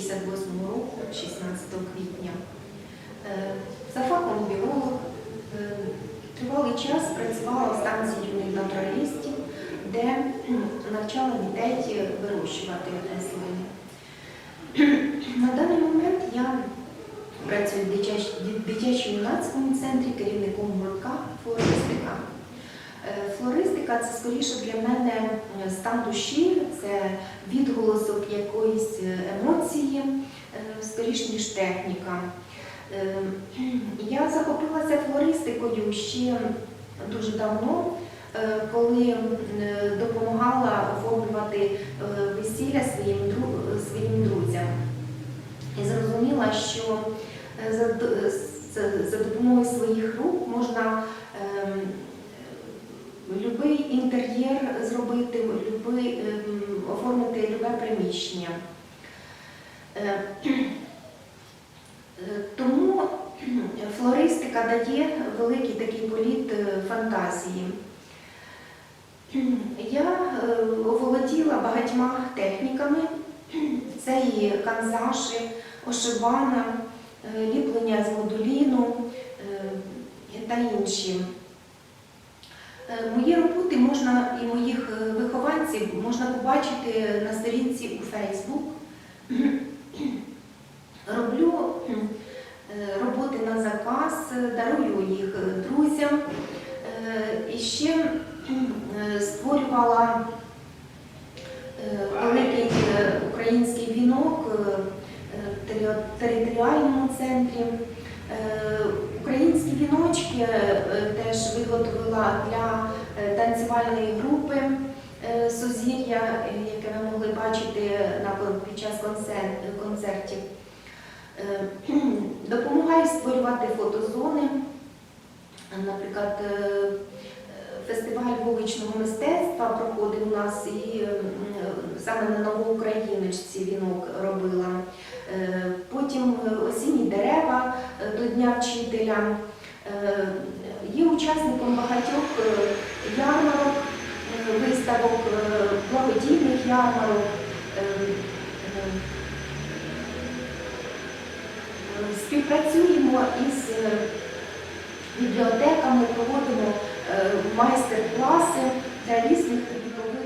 1968 року, 16 квітня. Е, За фахом біолог, е, тривалий час працювала в станції юних натуралістів, де навчала дітей вирощувати рослини. На даний момент я працюю в дитяч- дитячо-юнацькому центрі керівником гуртка флористика. Е, Флористика це скоріше для мене е, стан душі, це відголосок якоїсь е, емоції, е, скоріше ніж техніка. Я захопилася флористикою ще дуже давно, коли допомагала оформлювати весілля своїм, друзям. І зрозуміла, що за допомогою своїх любий, ем, оформити любе приміщення. Е, е, Тому флористика дає великий такий політ е, фантазії. Я оволоділа багатьма техніками. Це і канзаші, ошибана, ліплення з модуліну та інші. Мої роботи можна вихованців можна побачити на сторінці у Facebook. Роблю е, роботи на заказ, дарую їх е, друзям. Е, І ще створювала великий український вінок е, територіальному центрі. Українські віночки теж виготовила для танцювальної групи Сузір'я, е, яке ви могли бачити під час концертів. Е, Допомагаю створювати фотозони. Наприклад, е, фестиваль вуличного мистецтва проходив у нас і саме на Новоукраїночці вінок робила. Потім осінні дерева до Дня вчителя. Є учасником багатьох благодійних ярмарок. Е, е, е, Співпрацюємо із е, бібліотеками, проводимо е, майстер-класи для різних вікових